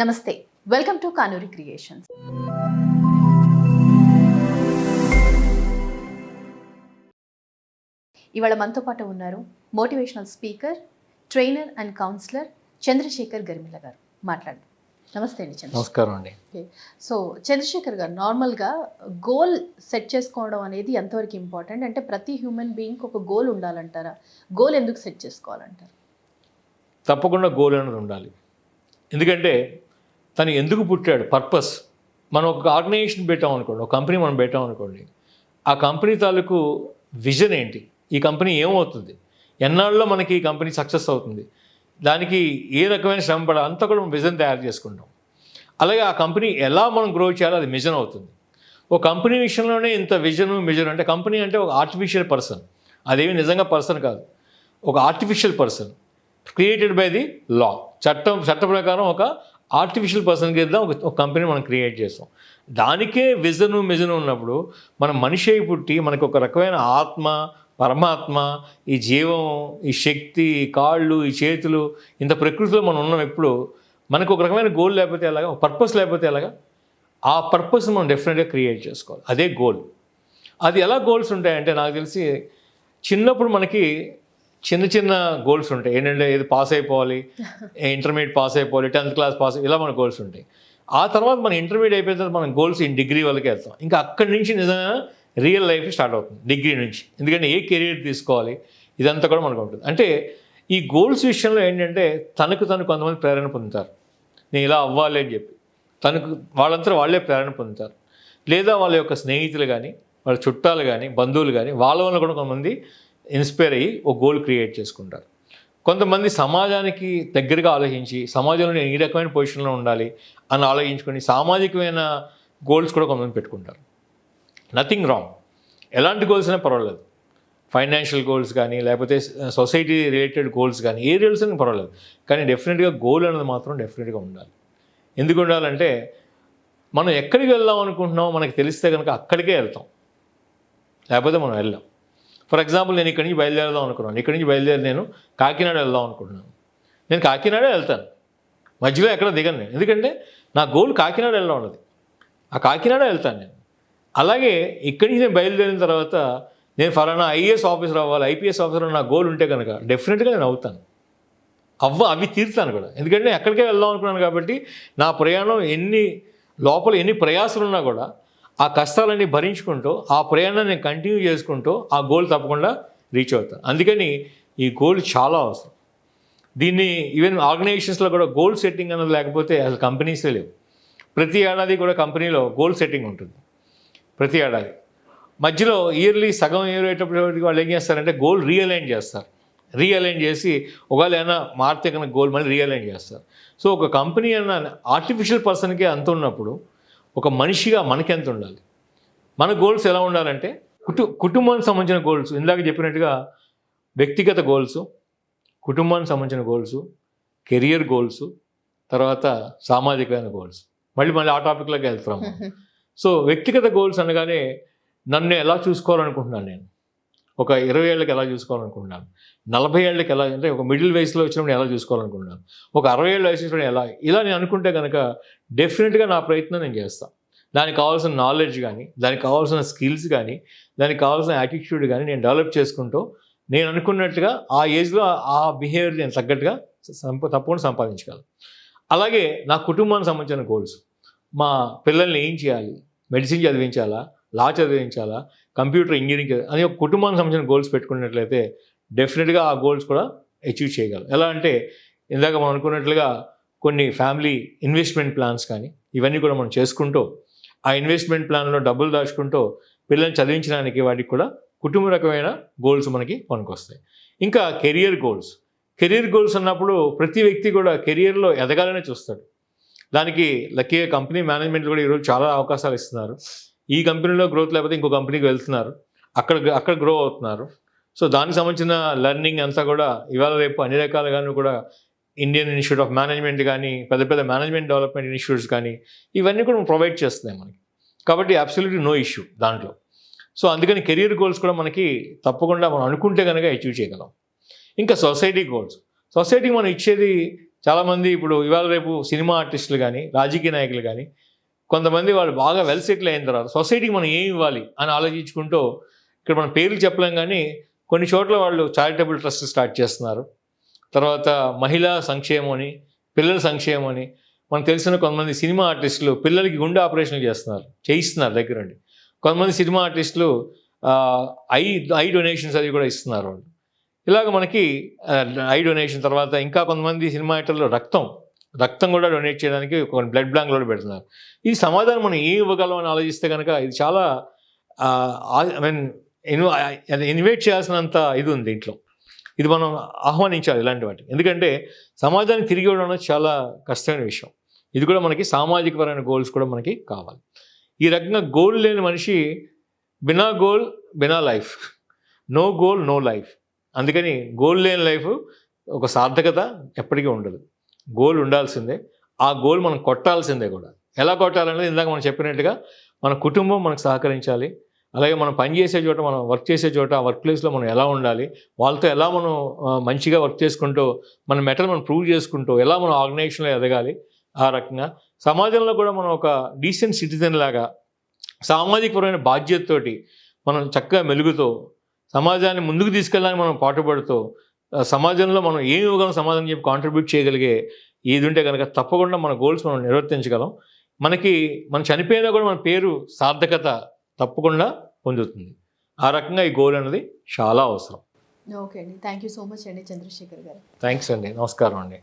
నమస్తే welcome to Kanuri creations ఇవాళ మనతో పాటు ఉన్నారు motivational speaker trainer and counsellor Chandrashekar Garimila garu. మాట్లాడు. నమస్తే అండి నమస్కారం అండి. సో చంద్రశేఖర్ గారు నార్మల్గా గోల్ సెట్ చేసుకోవడం అనేది ఎంతవరకు ఇంపార్టెంట్ అంటే ప్రతి హ్యూమన్ బీయింగ్కి ఒక గోల్ ఉండాలంటారా? గోల్ ఎందుకు సెట్ చేసుకోవాలంటారు? తప్పకుండా గోల్ అనేది ఉండాలి. ఎందుకంటే తను ఎందుకు పుట్టాడు? పర్పస్ మనం ఒక ఆర్గనైజేషన్ పెట్టాం అనుకోండి ఒక కంపెనీ మనం పెట్టాం అనుకోండి ఆ కంపెనీ తాలూకు విజన్ ఏంటి? ఈ కంపెనీ ఏమవుతుంది? ఎన్నాళ్ళలో మనకి ఈ కంపెనీ సక్సెస్ అవుతుంది? దానికి ఏ రకమైన శ్రమ పడాలి? అంతా కూడా మనం విజన్ తయారు చేసుకుంటాం. అలాగే ఆ కంపెనీ ఎలా మనం గ్రో చేయాలో అది మిజన్ అవుతుంది. ఒక కంపెనీ విషయంలోనే ఇంత విజన్ మిజన్ అంటే కంపెనీ అంటే ఒక ఆర్టిఫిషియల్ పర్సన్ అదేమి నిజంగా పర్సన్ కాదు. ఒక artificial person created by the law చట్టం చట్ట ప్రకారం ఒక ఆర్టిఫిషియల్ పర్సన్ కింద ఒక కంపెనీ మనం క్రియేట్ చేస్తాం దానికే విజను మిజను ఉన్నప్పుడు మనం మనిషి అయి పుట్టి మనకు ఒక రకమైన ఆత్మ పరమాత్మ ఈ జీవం ఈ శక్తి ఈ కాళ్ళు ఈ చేతులు ఇంత ప్రకృతిలో మనం ఉన్నాం ఎప్పుడు మనకు ఒక రకమైన గోల్ లేకపోతే ఎలాగా ఒక పర్పస్ లేకపోతే ఎలాగా ఆ పర్పస్ మనం డెఫినెట్గా క్రియేట్ చేసుకోవాలి. అదే గోల్ అది ఎలా గోల్స్ ఉంటాయంటే నాకు తెలిసి చిన్నప్పుడు మనకి చిన్న చిన్న గోల్స్ ఉంటాయి. ఏంటంటే ఇది పాస్ అయిపోవాలి ఇంటర్మీడియట్ పాస్ అయిపోవాలి టెన్త్ క్లాస్ పాస్ ఇలా మన గోల్స్ ఉంటాయి. ఆ తర్వాత మన ఇంటర్మీడియట్ అయిపోయిన తర్వాత మనం గోల్స్ ఇన్ డిగ్రీ వాళ్ళకి వెళ్తాం ఇంకా అక్కడి నుంచి నిజంగా రియల్ లైఫ్ స్టార్ట్ అవుతుంది డిగ్రీ నుంచి. ఎందుకంటే ఏ కెరీర్ తీసుకోవాలి ఇదంతా కూడా మనకు ఉంటుంది. అంటే ఈ గోల్స్ విషయంలో ఏంటంటే తనకు తను కొంతమంది ప్రేరణ పొందుతారు. నేను ఇలా అవ్వాలి అని చెప్పి. తనకు వాళ్ళంతా వాళ్ళే ప్రేరణ పొందుతారు. లేదా వాళ్ళ యొక్క స్నేహితులు కానీ వాళ్ళ చుట్టాలు కానీ బంధువులు కానీ వాళ్ళ వల్ల కూడా కొంతమంది ఇన్స్పైర్ అయ్యి ఒక గోల్ క్రియేట్ చేసుకుంటారు. కొంతమంది సమాజానికి దగ్గరగా ఆలోచించి సమాజంలో నేను ఈ రకమైన పొజిషన్లో ఉండాలి అని ఆలోచించుకొని సామాజికమైన గోల్స్ కూడా కొంతమంది పెట్టుకుంటారు. నథింగ్ రాంగ్ ఎలాంటి గోల్స్ అయినా పర్వాలేదు. ఫైనాన్షియల్ గోల్స్ కానీ లేకపోతే సొసైటీ రిలేటెడ్ గోల్స్ కానీ ఏ గోల్స్ అయినా పర్వాలేదు. కానీ డెఫినెట్గా గోల్ అనేది మాత్రం డెఫినెట్గా ఉండాలి. ఎందుకు ఉండాలంటే మనం ఎక్కడికి వెళ్దాం అనుకుంటున్నామో మనకి తెలిస్తే కనుక అక్కడికే వెళ్తాం. లేకపోతే మనం వెళ్ళాం. ఫర్ ఎగ్జాంపుల్ నేను ఇక్కడి నుంచి బయలుదేరదాం అనుకున్నాను. ఇక్కడి నుంచి బయలుదేరి నేను కాకినాడ వెళ్దాం అనుకుంటున్నాను. నేను కాకినాడే వెళ్తాను. మధ్యలో ఎక్కడ దిగను నేను. ఎందుకంటే నా గోల్ కాకినాడ వెళ్ళడం ఉన్నది ఆ కాకినాడ వెళ్తాను నేను. అలాగే ఇక్కడి నుంచి నేను బయలుదేరిన తర్వాత నేను ఫలానా ఐఏఎస్ ఆఫీసర్ అవ్వాలి ఐపీఎస్ ఆఫీసర్ నా గోల్ ఉంటే కనుక డెఫినెట్గా నేను అవుతాను. అవ్వ అవి తీరుతాను కూడా. ఎందుకంటే నేను ఎక్కడికే వెళ్దాం అనుకున్నాను కాబట్టి నా ప్రయాణం ఎన్ని లోపల ఎన్ని ప్రయాసాలు ఉన్నా కూడా ఆ కష్టాలన్నీ భరించుకుంటూ ఆ ప్రయాణాన్ని నేను కంటిన్యూ చేసుకుంటూ ఆ గోల్ తప్పకుండా రీచ్ అవుతాను అందుకని ఈ గోల్ చాలా అవసరం. దీన్ని ఈవెన్ ఆర్గనైజేషన్స్లో కూడా గోల్ సెట్టింగ్ అన్నది లేకపోతే అసలు కంపెనీసే లేవు. ప్రతి ఏడాది కూడా కంపెనీలో గోల్ సెట్టింగ్ ఉంటుంది. ప్రతి ఏడాది. మధ్యలో ఇయర్లీ సగం ఇయర్ అయ్యేటప్పుడు వాళ్ళు ఏం చేస్తారంటే గోల్ రీఅలైన్ చేస్తారు. రీఅలైన్ చేసి ఒకవేళ ఏమైనా మారితే కనుక గోల్ మళ్ళీ రీఅలైన్ చేస్తారు. సో ఒక కంపెనీ అన్న ఆర్టిఫిషియల్ పర్సన్కే అంత ఉన్నప్పుడు ఒక మనిషిగా మనకి ఎంత ఉండాలి? మన గోల్స్ ఎలా ఉండాలంటే కుటు కుటుంబానికి సంబంధించిన గోల్స్ ఇందాక చెప్పినట్టుగా వ్యక్తిగత గోల్స్ కుటుంబానికి సంబంధించిన గోల్స్ కెరియర్ గోల్స్ తర్వాత సామాజికమైన గోల్స్ మళ్ళీ మళ్ళీ ఆ టాపిక్లోకి వెళ్తున్నాము సో వ్యక్తిగత గోల్స్ అనగానే నన్ను ఎలా చూసుకోవాలనుకుంటున్నాను నేను? ఒక ఇరవై ఏళ్ళకి ఎలా చూసుకోవాలనుకుంటున్నాను? నలభై ఏళ్ళకి ఎలా అంటే ఒక మిడిల్ వయసులో వచ్చినప్పుడు ఎలా చూసుకోవాలనుకుంటున్నాను? ఒక అరవై ఏళ్ళు వయసు ఎలా? ఇలా నేను అనుకుంటే కనుక డెఫినెట్గా నా ప్రయత్నం నేను చేస్తాను దానికి కావాల్సిన నాలెడ్జ్ కానీ దానికి కావాల్సిన స్కిల్స్ కానీ దానికి కావాల్సిన యాటిట్యూడ్ కానీ నేను డెవలప్ చేసుకుంటూ నేను అనుకున్నట్టుగా ఆ ఏజ్లో ఆ బిహేవియర్ నేను తగ్గట్టుగా సంప తప్పకుండా సంపాదించగలను. అలాగే నా కుటుంబానికి సంబంధించిన గోల్స్. మా పిల్లల్ని ఏం చేయాలి? మెడిసిన్ చదివించాలా? లా చదివించాలా? కంప్యూటర్ ఇంజనీరింగ్ చదివి- అని ఒక కుటుంబానికి సంబంధించిన గోల్స్ పెట్టుకున్నట్లయితే డెఫినెట్గా ఆ గోల్స్ కూడా అచీవ్ చేయగలం. ఎలా అంటే ఇందాక మనం అనుకున్నట్లుగా కొన్ని ఫ్యామిలీ ఇన్వెస్ట్మెంట్ ప్లాన్స్ కానీ ఇవన్నీ కూడా మనం చేసుకుంటూ ఆ ఇన్వెస్ట్మెంట్ ప్లాన్లో డబ్బులు దాచుకుంటూ పిల్లల్ని చదివించడానికి వాటికి కూడా కుటుంబ రకమైన గోల్స్ మనకి పనికొస్తాయి. ఇంకా కెరియర్ గోల్స్ కెరీర్ గోల్స్ అన్నప్పుడు ప్రతి వ్యక్తి కూడా కెరియర్లో ఎదగాలనే చూస్తాడు. దానికి లక్కీగా కంపెనీ మేనేజ్మెంట్ కూడా ఈరోజు చాలా అవకాశాలు ఇస్తున్నారు. ఈ కంపెనీలో గ్రోత్ లేకపోతే ఇంకో కంపెనీకి వెళ్తున్నారు. అక్కడ అక్కడ గ్రో అవుతున్నారు. సో దానికి సంబంధించిన లెర్నింగ్ అంతా కూడా ఇవాళ రేపు అన్ని రకాలుగాను కూడా ఇండియన్ ఇన్స్టిట్యూట్ ఆఫ్ మేనేజ్మెంట్ కానీ పెద్ద పెద్ద మేనేజ్మెంట్ డెవలప్మెంట్ ఇన్స్టిట్యూట్స్ కానీ ఇవన్నీ కూడా ప్రొవైడ్ చేస్తున్నాయి మనకి. కాబట్టి అబ్సల్యూట్లీ నో ఇష్యూ దాంట్లో. సో అందుకని కెరీర్ గోల్స్ కూడా మనకి తప్పకుండా మనం అనుకుంటే కనుక అచీవ్ చేయగలం. ఇంకా సొసైటీ గోల్స్ సొసైటీకి మనం ఇచ్చేది చాలామంది ఇప్పుడు ఇవాళ రేపు సినిమా ఆర్టిస్టులు కానీ రాజకీయ నాయకులు కానీ కొంతమంది వాళ్ళు బాగా వెల్ సెటిల్ అయిన తర్వాత సొసైటీకి మనం ఏం ఇవ్వాలి? అని ఆలోచించుకుంటూ ఇక్కడ మన పేర్లు చెప్పలేం కానీ కొన్ని చోట్ల వాళ్ళు చారిటబుల్ ట్రస్ట్ స్టార్ట్ చేస్తున్నారు. తర్వాత మహిళా సంక్షేమం అని పిల్లల సంక్షేమం అని మనకు తెలిసిన కొంతమంది సినిమా ఆర్టిస్టులు పిల్లలకి గుండె ఆపరేషన్లు చేస్తున్నారు చేయిస్తున్నారు దగ్గరుండి కొంతమంది సినిమా ఆర్టిస్టులు ఐ ఐ డొనేషన్స్ అవి కూడా ఇస్తున్నారు వాళ్ళు. ఇలాగ మనకి ఐ డొనేషన్ తర్వాత ఇంకా కొంతమంది సినిమా యాక్టర్లు రక్తం రక్తం కూడా డొనేట్ చేయడానికి కొన్ని బ్లడ్ బ్యాంక్ కూడా పెడుతున్నారు. ఈ సమాధానం మనం ఏం ఇవ్వగలం అని ఆలోచిస్తే కనుక ఇది చాలా ఐ మీన్ ఇన్వైట్ చేయాల్సినంత ఇది ఉంది దీంట్లో. ఇది మనం ఆహ్వానించాలి ఇలాంటి వాటికి. ఎందుకంటే సమాజానికి తిరిగి ఇవ్వడం అనేది చాలా కష్టమైన విషయం. ఇది కూడా మనకి సామాజికపరమైన గోల్స్ కూడా మనకి కావాలి. ఈ రకంగా గోల్ లేని మనిషి బినా goal Bina life no goal no life అందుకని గోల్ లేని లైఫ్ ఒక సార్థకత ఎప్పటికీ ఉండదు. గోల్ ఉండాల్సిందే. ఆ గోల్ మనం కొట్టాల్సిందే కూడా. ఎలా కొట్టాలనేది ఇందాక మనం చెప్పినట్టుగా మన కుటుంబం మనకు సహకరించాలి. అలాగే మనం పని చేసే చోట మనం వర్క్ చేసే చోట ఆ వర్క్ ప్లేస్లో మనం ఎలా ఉండాలి వాళ్ళతో ఎలా మనం మంచిగా వర్క్ చేసుకుంటూ మన మెటల్ మనం ప్రూవ్ చేసుకుంటూ ఎలా మనం ఆర్గనైజేషన్లో ఎదగాలి ఆ రకంగా సమాజంలో కూడా మనం ఒక డీసెంట్ సిటిజన్ లాగా సామాజికపరమైన బాధ్యతతోటి మనం చక్కగా మెలుగుతూ సమాజాన్ని ముందుకు తీసుకెళ్ళడానికి మనం పాటుపడుతూ సమాజంలో మనం ఏమి ఇవ్వగలం సమాజం చెప్పి కాంట్రిబ్యూట్ చేయగలిగే ఇది ఉంటే కనుక తప్పకుండా మన గోల్స్ మనం నిర్వర్తించగలం. మనకి మనం చనిపోయినా కూడా మన పేరు సార్థకత తప్పకుండా పొందుతుంది. ఆ రకంగా ఈ గోల్ అనేది చాలా అవసరం. ఓకే అండి. థ్యాంక్ యూ సో మచ్ అండి చంద్రశేఖర్ గారు. థ్యాంక్స్ అండి. నమస్కారం అండి.